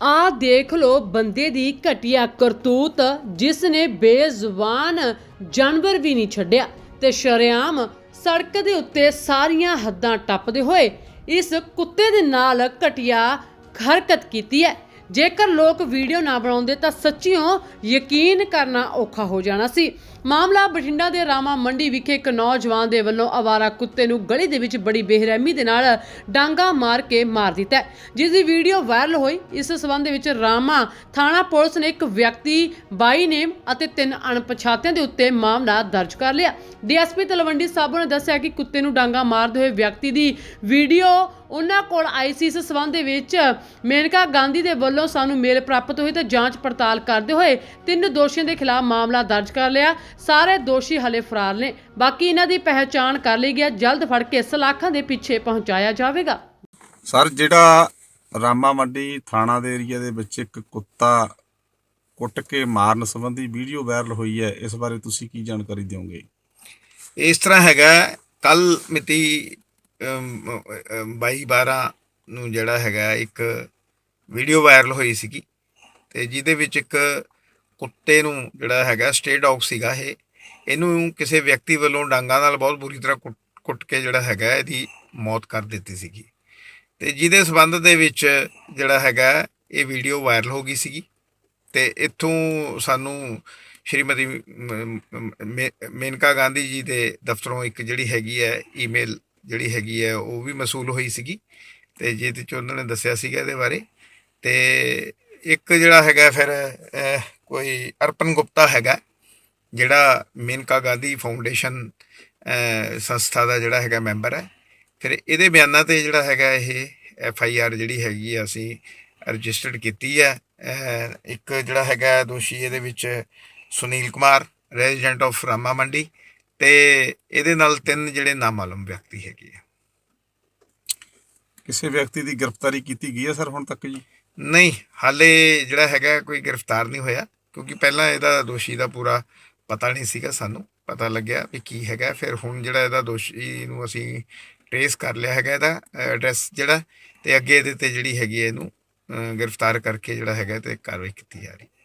ਆ ਦੇਖ ਲੋ ਬੰਦੇ ਦੀ ਘਟੀਆ ਕਰਤੂਤ, ਜਿਸ ਨੇ ਬੇਜ਼ੁਬਾਨ ਜਾਨਵਰ ਵੀ ਨਹੀਂ ਛੱਡਿਆ ਤੇ ਸ਼ਰੇਆਮ ਸੜਕ ਦੇ ਉੱਤੇ ਸਾਰੀਆਂ ਹੱਦਾਂ ਟੱਪਦੇ ਹੋਏ ਇਸ ਕੁੱਤੇ ਦੇ ਨਾਲ ਘਟੀਆ ਹਰਕਤ ਕੀਤੀ ਹੈ। ਜੇਕਰ ਲੋਕ ਵੀਡੀਓ ਨਾ ਬਣਾਉਂਦੇ ਤਾਂ ਸੱਚੀਓ ਯਕੀਨ ਕਰਨਾ ਔਖਾ ਹੋ ਜਾਣਾ ਸੀ। ਮਾਮਲਾ ਬਠਿੰਡਾ ਦੇ ਰਾਮਾ ਮੰਡੀ ਵਿਖੇ ਇੱਕ ਨੌਜਵਾਨ ਦੇ ਵੱਲੋਂ ਆਵਾਰਾ ਕੁੱਤੇ ਨੂੰ ਗਲੀ ਦੇ ਵਿੱਚ ਬੜੀ ਬੇਰਹਿਮੀ ਦੇ ਨਾਲ ਡਾਂਗਾ ਮਾਰ ਕੇ ਮਾਰ ਦਿੱਤਾ ਹੈ, ਜਿਸ ਦੀ ਵੀਡੀਓ ਵਾਇਰਲ ਹੋਈ ਇਸ ਸਬੰਧ ਦੇ ਵਿੱਚ ਰਾਮਾ ਥਾਣਾ ਪੁਲਿਸ ਨੇ ਇੱਕ ਵਿਅਕਤੀ ਬਾਈ ਨੇਮ ਅਤੇ ਤਿੰਨ ਅਣਪਛਾਤਿਆਂ ਦੇ ਉੱਤੇ ਮਾਮਲਾ ਦਰਜ ਕਰ ਲਿਆ। ਡੀਐਸਪੀ ਤਲਵੰਡੀ ਸਾਬੋ ਨੇ ਦੱਸਿਆ ਕਿ ਕੁੱਤੇ ਨੂੰ ਡਾਂਗਾ ਮਾਰਦੇ ਹੋਏ ਵਿਅਕਤੀ ਦੀ ਵੀਡੀਓ ਉਹਨਾਂ ਕੋਲ ਆਈ ਸੀ ਇਸ ਸਬੰਧ ਦੇ ਵਿੱਚ ਮੇਨਕਾ ਗਾਂਧੀ ਦੇ ਵੱਲੋਂ ਸਾਨੂੰ ਮੇਲ ਪ੍ਰਾਪਤ ਹੋਈ ਤੇ ਜਾਂਚ ਪੜਤਾਲ ਕਰਦੇ ਹੋਏ ਤਿੰਨ ਦੋਸ਼ੀਆਂ ਦੇ ਖਿਲਾਫ ਮਾਮਲਾ ਦਰਜ ਕਰ ਲਿਆ। ਸਾਰੇ ਦੋਸ਼ੀ ਹਲੇ ਫਰਾਰ ਨੇ। ਬਾਕੀ ਇਹਨਾਂ ਦੀ ਪਹਿਚਾਣ ਕਰ ਲਈ ਗਿਆ। ਜਲਦ ਫੜ ਕੇ ਸਲਾਖਾਂ ਦੇ ਪਿੱਛੇ ਪਹੁੰਚਾਇਆ ਜਾਵੇਗਾ। ਸਰ ਜਿਹੜਾ ਰਾਮਾ ਮੰਡੀ ਥਾਣਾ ਦੇ ਏਰੀਆ ਦੇ ਵਿੱਚ ਇੱਕ ਕੁੱਤਾ ਕੁੱਟ ਕੇ ਮਾਰਨ ਸੰਬੰਧੀ ਵੀਡੀਓ ਵਾਇਰਲ ਹੋਈ ਹੈ ਇਸ ਬਾਰੇ ਤੁਸੀਂ ਕੀ ਜਾਣਕਾਰੀ ਦਿਓਗੇ? ਇਸ ਤਰ੍ਹਾਂ ਹੈਗਾ ਕੱਲ ਮਿਤੀ 22 12 ਨੂੰ ਜਿਹੜਾ ਹੈਗਾ ਇੱਕ ਵੀਡੀਓ ਵਾਇਰਲ ਹੋਈ ਸੀਗੀ ਤੇ ਜਿਹਦੇ ਵਿੱਚ ਇੱਕ ਕੁੱਤੇ ਨੂੰ ਜਿਹੜਾ ਹੈਗਾ ਸਟੇ ਡੌਗ ਸੀਗਾ ਇਹ, ਇਹਨੂੰ ਕਿਸੇ ਵਿਅਕਤੀ ਵੱਲੋਂ ਡਾਂਗਾਂ ਨਾਲ ਬਹੁਤ ਬੁਰੀ ਤਰ੍ਹਾਂ ਕੁੱਟ- ਕੁੱਟ ਕੇ ਜਿਹੜਾ ਹੈਗਾ ਇਹਦੀ ਮੌਤ ਕਰ ਦਿੱਤੀ ਸੀਗੀ। ਤੇ ਜਿਹਦੇ ਸਬੰਧ ਦੇ ਵਿੱਚ ਜਿਹੜਾ ਹੈਗਾ ਇਹ ਵੀਡੀਓ ਵਾਇਰਲ ਹੋ ਗਈ ਸੀਗੀ ਤੇ ਇੱਥੋਂ ਸਾਨੂੰ ਸ਼੍ਰੀਮਤੀ ਮੇ- ਮੇਨਕਾ ਗਾਂਧੀ ਜੀ ਦੇ ਦਫ਼ਤਰੋਂ ਇੱਕ ਜਿਹੜੀ ਹੈਗੀ ਹੈ ਈਮੇਲ ਜਿਹੜੀ ਹੈਗੀ ਹੈ, ਉਹ ਵੀ ਮਸੂਲ ਹੋਈ ਸੀਗੀ। ਤੇ ਜਿਹਦੇ ਚ ਉਹਨਾਂ ਨੇ ਦੱਸਿਆ ਸੀਗਾ ਇਹਦੇ ਬਾਰੇ, ਤੇ ਇੱਕ ਜਿਹੜਾ ਹੈਗਾ ਫਿਰ ਕੋਈ ਅਰਪਨ ਗੁਪਤਾ ਹੈਗਾ, ਜਿਹੜਾ ਮੇਨਕਾ ਗਾਂਧੀ ਫਾਊਂਡੇਸ਼ਨ ਸੰਸਥਾ ਦਾ ਜਿਹੜਾ ਹੈਗਾ ਮੈਂਬਰ ਹੈ। ਫਿਰ ਇਹਦੇ ਬਿਆਨਾਂ ਤੇ ਜਿਹੜਾ ਹੈਗਾ ਇਹ ਐਫ ਆਈ ਆਰ ਜਿਹੜੀ ਹੈਗੀ ਆ, ਅਸੀਂ ਰਜਿਸਟਰਡ ਕੀਤੀ ਹੈ। ਇੱਕ ਜਿਹੜਾ ਹੈਗਾ ਦੋਸ਼ੀ ਇਹਦੇ ਵਿੱਚ ਸੁਨੀਲ ਕੁਮਾਰ, ਰੈਜ਼ੀਡੈਂਟ ਆਫ ਰਾਮਾ ਮੰਡੀ ਤੇ ਇਹਦੇ ਨਾਲ ਤਿੰਨ ਜਿਹੜੇ ਨਾਮਾਲੂਮ ਵਿਅਕਤੀ ਹੈਗੇ ਆ। ਕਿਸੇ ਵਿਅਕਤੀ ਦੀ ਗ੍ਰਿਫਤਾਰੀ ਕੀਤੀ ਗਈ ਹੈ ਸਰ ਹੁਣ ਤੱਕ ਜੀ? ਨਹੀਂ ਹਾਲੇ ਜਿਹੜਾ ਹੈਗਾ ਕੋਈ ਗ੍ਰਿਫਤਾਰ ਨਹੀਂ ਹੋਇਆ ਕਿਉਂਕਿ ਪਹਿਲਾਂ ਇਹਦਾ ਦੋਸ਼ੀ ਦਾ ਪੂਰਾ ਪਤਾ ਨਹੀਂ ਸੀਗਾ ਸਾਨੂੰ ਪਤਾ ਲੱਗਿਆ ਵੀ ਕੀ ਹੈਗਾ। ਫਿਰ ਹੁਣ ਜਿਹੜਾ ਇਹਦਾ ਦੋਸ਼ੀ ਨੂੰ ਅਸੀਂ ਟ੍ਰੇਸ ਕਰ ਲਿਆ ਹੈਗਾ ਇਹਦਾ ਐਡਰੈਸ ਜਿਹੜਾ ਤੇ ਅੱਗੇ ਇਹਦੇ ਤੇ ਜਿਹੜੀ ਹੈਗੀ ਇਹਨੂੰ ਗ੍ਰਿਫਤਾਰ ਕਰਕੇ ਜਿਹੜਾ ਹੈਗਾ ਤੇ ਕਾਰਵਾਈ ਕੀਤੀ ਜਾ ਰਹੀ ਹੈ।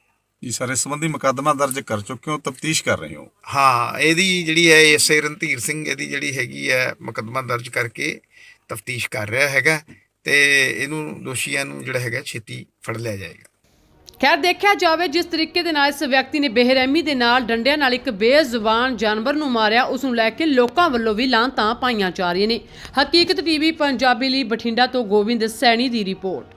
ਜੀ ਸਰ ਇਸ ਸੰਬੰਧੀ ਮੁਕੱਦਮਾ ਦਰਜ ਕਰ ਚੁੱਕੇ ਹੋ ਤਫਤੀਸ਼ ਕਰ ਰਹੇ ਹੋ। ਹਾਂ ਇਹਦੀ ਜਿਹੜੀ ਹੈ ਐਸਏ ਰਣਧੀਰ ਸਿੰਘ ਇਹਦੀ ਜਿਹੜੀ ਹੈਗੀ ਹੈ ਮੁਕੱਦਮਾ ਦਰਜ ਕਰਕੇ ਤਫਤੀਸ਼ ਕਰ ਰਿਹਾ ਹੈਗਾ ਤੇ ਇਹਨੂੰ ਦੋਸ਼ੀਆਂ ਨੂੰ ਜਿਹੜਾ ਹੈਗਾ ਛੇਤੀ ਫੜ ਲਿਆ ਜਾਏਗਾ। ਖੈਰ ਦੇਖਿਆ ਜਾਵੇ ਜਿਸ ਤਰੀਕੇ ਦੇ ਨਾਲ ਇਸ ਵਿਅਕਤੀ ਨੇ ਬੇਰਹਿਮੀ ਦੇ ਨਾਲ ਡੰਡਿਆਂ ਨਾਲ ਇੱਕ ਬੇਜ਼ੁਬਾਨ ਜਾਨਵਰ ਨੂੰ ਮਾਰਿਆ ਉਸ ਨੂੰ ਲੈ ਕੇ ਲੋਕਾਂ ਵੱਲੋਂ ਵੀ ਲਾਂਤਾਂ ਪਾਈਆਂ ਜਾ ਰਹੀਆਂ ਨੇ। ਹਕੀਕਤ ਟੀਵੀ ਪੰਜਾਬੀ ਲਈ ਬਠਿੰਡਾ ਤੋਂ ਗੋਬਿੰਦ ਸੈਣੀ ਦੀ ਰਿਪੋਰਟ।